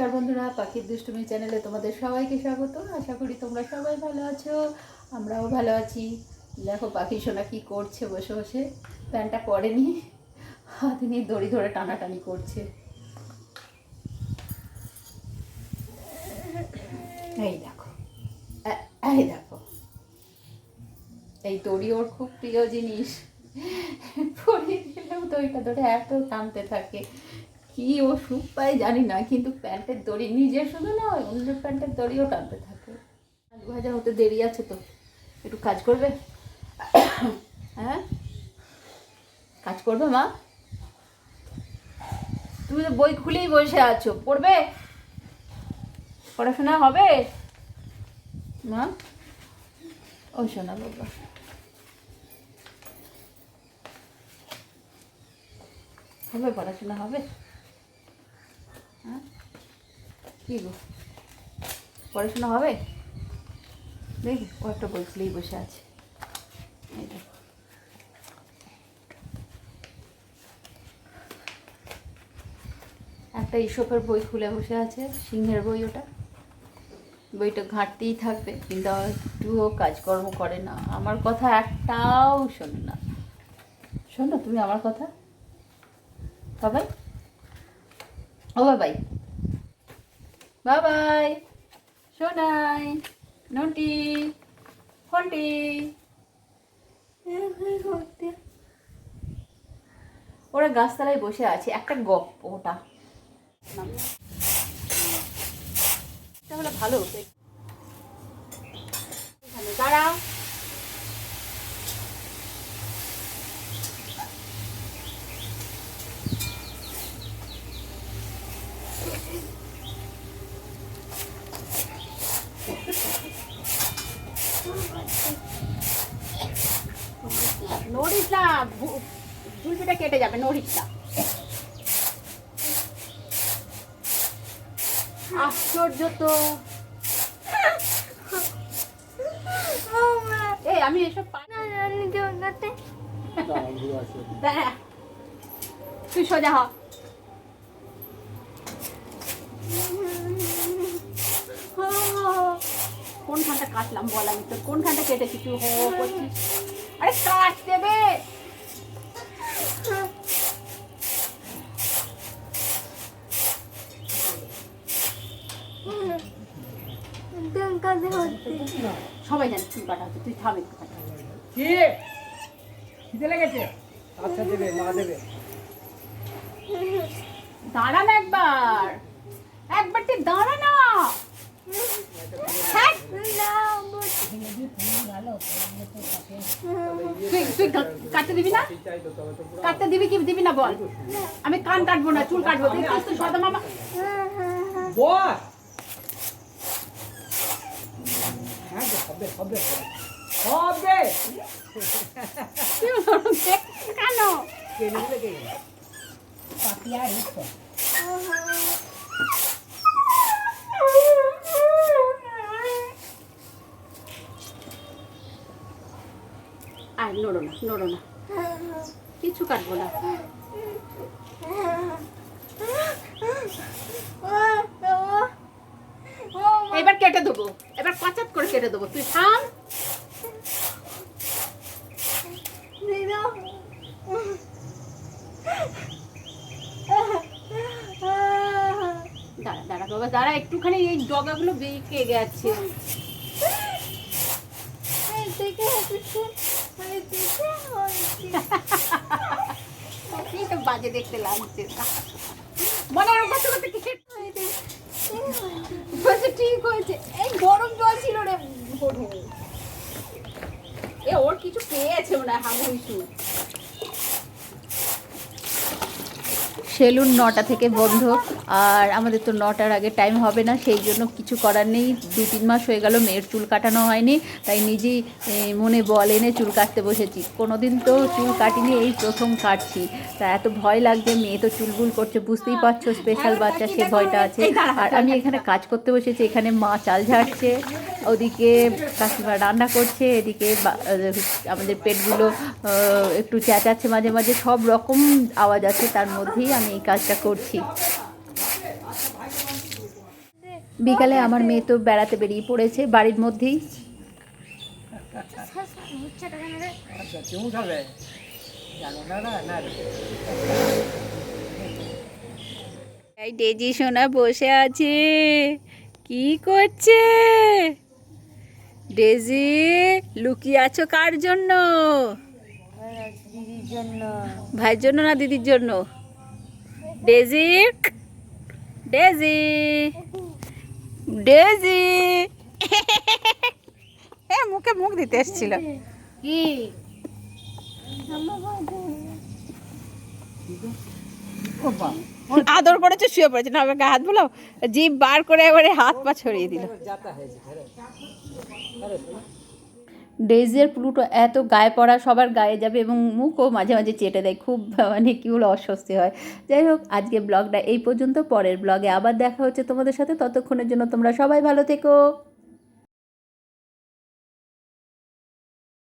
নমস্কার বন্ধুরা, পাখির দুষ্টুমি চ্যানেলে তোমাদের সবাইকে স্বাগত। আশা করি তোমরা সবাই ভালো আছো, আমরাও ভালো আছি। দেখো, পাখি সোনা কি করছে বসে বসে, প্যান্টটা পরেনি, হাতে নিয়ে দড়ি ধরে টানাটানি করছে। এই দেখো এই দেখো, এই দড়ি ওর খুব প্রিয় জিনিস। পরিয়ে দিলেও দড়িটা ধরে এত টানতে থাকে। কি ও সুখ পায় জানি না, কিন্তু প্যান্টের দড়ি নিজের শুধু নয়, অন্যের প্যান্টের দড়িও টানতে থাকে। আলু ভাজা হতে দেরি আছে তো, একটু কাজ করবে? হ্যাঁ? কাজ করবে মা? তুমি তো বই খুলেই বসে আছো, পড়বে? পড়াশোনা হবে? মা? ও শোনা বাবা। হবে, পড়াশোনা হবে? হ্যাঁ? কি গো? পড়াশোনা হবে? দেখি, ও একটা বই খুলেই বসে আছে। দেখো। একটা ইসপের বই খুলে বসে আছে, সিংহের বই ওটা। বইটা ঘাঁটতেই থাকবে, কিন্তু একটুও কাজকর্ম করে না। আমার কথা একটাও শোনে না। শোনো, তুমি আমার কথা? বাবাই ও, বাবাই। বাবাই, সোনাই নটি ফন্টি। ওরা গাছতলায় বসে আছে, একটা গপ্প ওটা। তাহলে ভালো দাঁড়াও। নড়িস না কেটে যাবে নড়িস আশ্চর্য তো এই আমি এসব। দাঁড়া। তুই সোজা হ কোনখানটা কাটলাম বল আমি তোর কোনখানটা কেটেছি? তুই হো করছিস। আরে কাট দেবে। সবাই জানে চুল কাটা হচ্ছে তুই থাম একটু কাটা। কি? খিদে লেগেছে? আচ্ছা দেবে মা দেবে। দাঁড়া না একবার। একবার তুই দাঁড়া না। তুই তুই কাটতে দিবি না? কাটতে দিবি কি? দিবি না বল। আমি কান কাটবো না চুল কাটবো। দেখছিস তো সদা মামা। বস হ্যাঁ হবে হবে হবে। কি কেন? কে নিবে আর নড়ো না নড়ো না। কিছু কাটবো না। এবার কেটে দেবো। এবার কচাত করে কেটে দেবো। তুই থাম। দাঁড়া দাঁড়া বাবা, দাঁড়া, একটুখানি এই ডগাগুলো বেঁকে গেছে। বাজে দেখতে লাগছে। মনে হয় করতে বলছে ঠিক হয়েছে। এই গরম জল ছিল রে এ, ওর কিছু পেয়েছে মনে হয় হামুইসু সেলুন নটা থেকে বন্ধ। আর আমাদের তো নটার আগে টাইম হবে না সেই জন্য কিছু করার নেই। দু তিন মাস হয়ে গেল মেয়ের চুল কাটানো হয়নি। তাই নিজেই মনে বল এনে চুল কাটতে বসেছি। কোনোদিন তো চুল কাটিনি এই প্রথম কাটছি। তা এত ভয় লাগছে মেয়ে তো চুলগুল করছে বুঝতেই পারছ স্পেশাল বাচ্চা সে ভয়টা আছে। আর আমি এখানে কাজ করতে বসেছি এখানে মা চাল ঝাড়ছে। ওদিকে কাকিমা রান্না করছে এদিকে আমাদের পেটগুলো একটু চেঁচাচ্ছে মাঝে মাঝে সব রকম আওয়াজ আছে তার মধ্যেই আমি এই কাজটা করছি। বিকালে আমার মেয়ে তো বেড়াতে বেরিয়ে পড়েছে, বাড়ির মধ্যেই। ডেজি সোনা বসে আছে। কি করছে? ডেজি, লুকিয়ে আছো কার জন্য। ভাইয়ের জন্য না দিদির জন্য? ডেজি। ডেজি। ডেজি। এ মুখে মুখ দিতে এসেছিল। কি? আদর করেছে শুয়ে পড়েছে। না আমাকে হাত বলো জিভ বার করে এবারে হাত পা ছড়িয়ে দিল যাতা হয়েছে ফেরত ফেরত না? ডেজের প্লুটো এত গায়ে পড়া, সবার গায়ে যাবে এবং মুখও মাঝে মাঝে চেটে দেয়, খুব মানে কি বলে অস্বস্তি হয়। যাই হোক আজকে ব্লগটা এই পর্যন্ত, পরের ব্লগে আবার দেখা হচ্ছে তোমাদের সাথে, ততক্ষণের জন্য তোমরা সবাই ভালো থেকো।